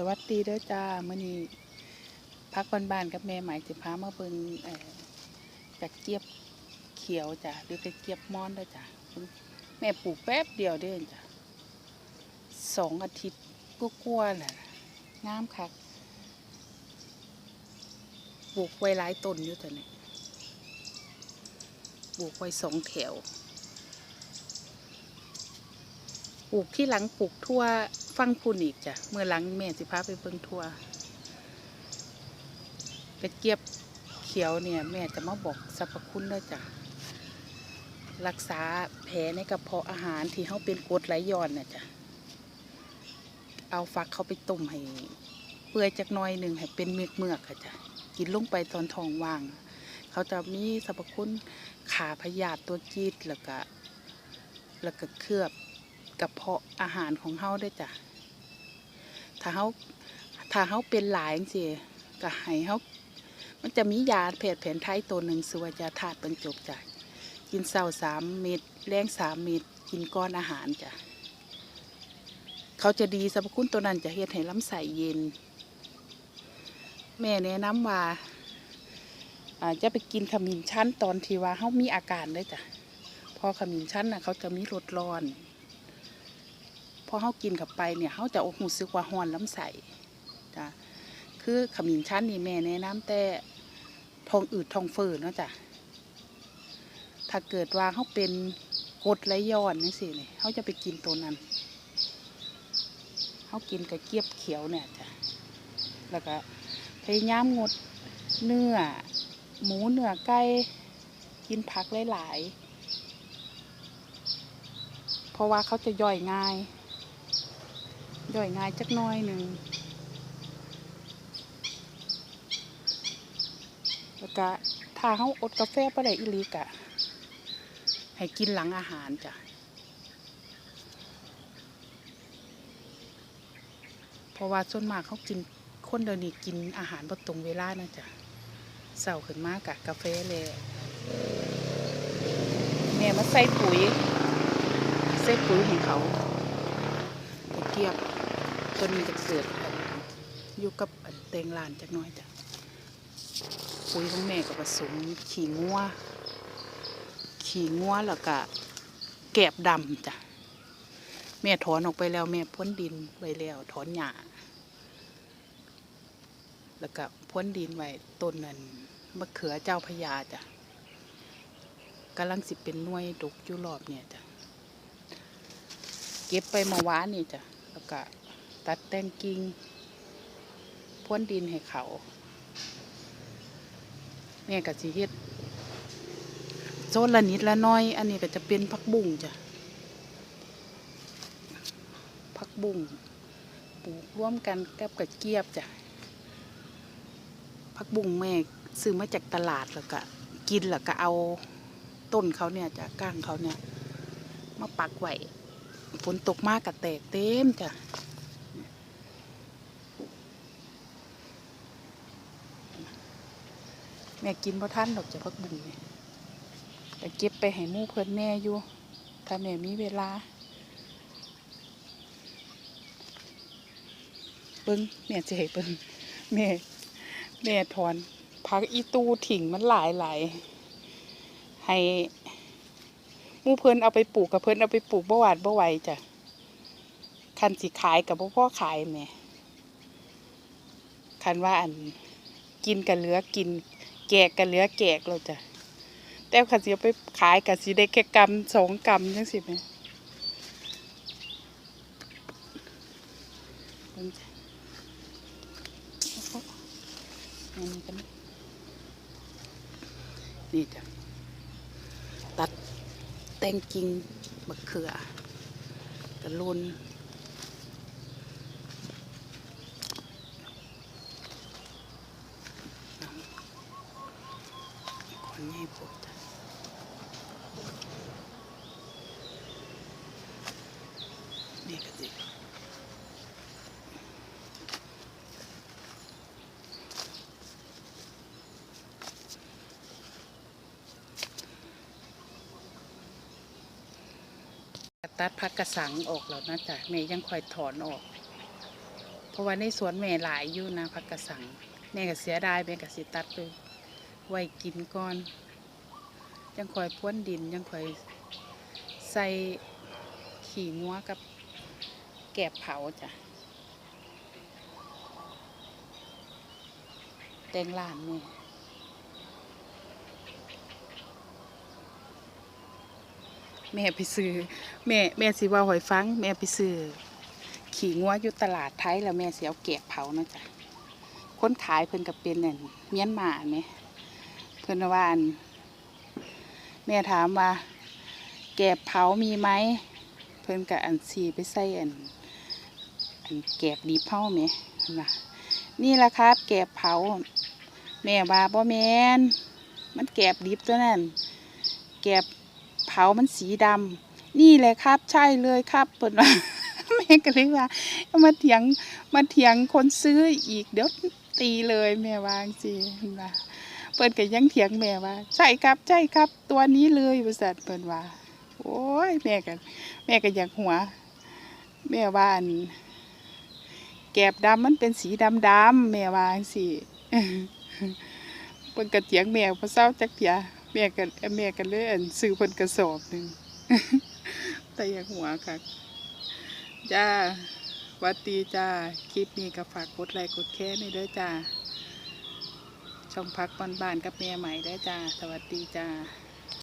สวัสดีเด้อจ้ามื่อนี้พักบ้านๆกับแม่หมายจะพามาเบิ่งเอ่อจากเจี๊ยบเขียวจ้ะหรือกระเจี๊ยบม้อนเด้อจ้ะแม่ปลูกแป๊บเดียวเด้อจ้ะสองอาทิตย์ก็กลัวๆแหละงามคักปลูกไว้หลายต้นอยู่จ้ะเนี่ปลูกไว้สองแถวปลูกที่หลังปลูกทั่ว ฟังพุนอีกจ้ะเมื่อหลังแม่สิพาไปเบิ่งทัวกระเจี๊ยบเขียวเนี่ย แม่จะมาบอกสรรพคุณด้วยจ้ะรักษาแผลในกระเพาะอาหารที่เขาเป็นกรดไหลย้อนเนี่ยจ้ะเอาฟักเขาไปต้มให้เปื่อยจักหน้อยหนึ่งให้เป็นเมือกเมือกๆค่ะจ้ะกินลงไปตอนท้องว่าง เขาจะมีสรรพคุณขาพยาธิตัวจีดแล้วก็แล้วก็เคลือบกระเพาะอาหารของเฮาได้จ้ะ ถ้าเฮาถ้าเฮาเป็นหลายจังซี่ก็ให้เฮามันจะมียาแผดแผนไทยตัวหนึ่งชื่อว่ายาธาตุบรรจบจ้ะกินเช้าสามเม็ดแรงสามเม็ดกินก้อนอาหารจ้ะเขาจะดีสรรพคุณตัวนั้นจะเฮ็ดให้ลำไส้เย็น แม่แนะนำว่าจะไปกินขมิ้นชันตอนที่ว่าเฮามีอาการเด้จ้ะพอขมิ้นชันน่ะเขาจะมีรสร้อน พอเขากินเข้าไปเนี่ยเขาจะรู้สึกว่าหอนล้ำไส้จ้ะคือขมิ้นชันนี่แม่แนะนำแต่ทองอืดทองเฟ้อเนาะจ้ะถ้าเกิดว่าเขาเป็นกดไหลย้อนนี่สิเนี่ยเขาจะไปกินตัวนั้นเขากินกระเจี๊ยบเขียวเนี่ยจ้ะแล้วก็พยายามงดเนื้อ หมูเนื้อไก่กินผักหลายๆ เพราะว่าเขาจะย่อยง่าย ย่อยง่ายจักน้อยหนึ่งแล้วก็ถ้าเขาอดกาแฟไปได้อีลีกะ ให้กินหลังอาหารจ้ะ เพราะว่าส่วนมากเขากินคนเดี๋ยวนี้กินอาหารบ่ตรงเวลานะจ๊ะเศร้าขึ้นมากกะกาแฟเลยแม่มาใส่ปุ๋ย ใส่ปุ๋ยให้เขาเกียบ ตัวนี้จะเกิดอันอยู่กับอันเตงลานจักน้อยจ้ะปุ๋ยของแม่ก็ผสมขี้งัวขี้งัวแล้วก็แกบดำจ้ะแม่ถอนออกไปแล้วแม่พ้นดินไว้แล้วถอนหญ้าแล้วก็พ้นดินไว้ต้นนั้นมะเขือเจ้าพระยาจ้ะกำลังสิเป็นน่วยดกยู่รอบเนี่ยจ้ะเก็บไปเมาว้านนี่จ้ะแล้วก็ ตัดแต่งกิ่งพ่นดินให้เขาแม่ก็สิเฮ็ดโซนละนิดละน้อย อันนี้ก็จะเป็นผักบุ้งจ้ะผักบุ้งปลูกร่วมกันกับกระเกียบจ้ะผักบุ้งแม่ซื้อมาจากตลาดแล้วก็กินแล้วก็เอาต้นเขาเนี่ยจ้ะก้างเขาเนี่ย มาปักไว้ฝนตกมากกะแตกเต็มจ้ะ แม่กินเพอท่านดอกจะพักบุญแต่เก็บไปให้มู่เพิ่นแม่อยู่ ถ้าแม่มีเวลา เบิ้งแม่เจะให้เบิ้งแม่ แม่ถอนพักอีตูถิ่งมันหลายหลายให้มู่เพิ่นเอาไปปลูกกับเพิ่นเอาไปปลูกบ่หวาดบ่ไหวจ้ะคันสิขายกับพ่อขายแม่คันว่าอันกินกับเหลือกิน แกกกับเหลือแกกแล้วจ้ะแต่คันสิเอาไปขายกับสิได้แค่กำสองกำจังสิแหม่เนี่ยนี่จ้ะตัดแต่งกิ่งมะเขือกระลุน คนใหญ่ปวดนี่ก็สิตัดพักกระสังออกแล้วนะจ๊ะแม่ยังคอยถอนออก เพราะว่าในสวนแม่หลายอยู่นะผักกระสังแม่ก็เสียดายแม่ก็สิตัดไป ไว้กินก่อน ยังคอยพ้วนดินยังคอยใส่ขี่งัวกับแกบเผาจ้ะ แตงลานแม่แม่ไปซื้อ แม่แม่สิว่าหอยฟัง แม่ไปซื้อ ขี่งัวอยู่ตลาดไทยแล้วแม่เสียเอาแกะเผานะจ๊ะคนขายเพิ่นกับเป็นเนั่นเมียนมาไหม พิ่นว่าอันแม่ถามว่า แกบเผามีไหมเพิ่นกับอันสีไปใส่อันอันแกบดีเผาไหมนว่านี่แหละครับ แกบเผา แม่ว่าบ่แมนมันแกบดิบตัวนั้น แกบเผามันสีดำนี่แหละครับ ใช่เลยครับเพิ่นว่าแม่ก็เลยว่า มาเถียงมาเถียงคนซื้ออีกเดี๋ยวตีเลยแม่วางสินะ เปิดก็ยังเถียงแม่ว่า ใช่ครับใช่ครับ ตัวนี้เลยบริษัทเปิดว่า โอ้ยแม่กันแม่ก็อยากหัว แม่ว่าอันแกบดำมันเป็นสีดำดำๆแม่ว่าสิเปินกระเถียงแม่พอเศร้าจักเถียแม่กันแม่กันเลยอันซื้อเพิ่นกระสอบหนึ่งแต่อยากหัวค่ะจ้าวัดดีจ้า คลิปนี้ก็ฝากกดไลค์กดแชร์ในเด้อจ้า ช่องพักบ้านๆกับแม่ใหม่ได้จ้า สวัสดีจ้า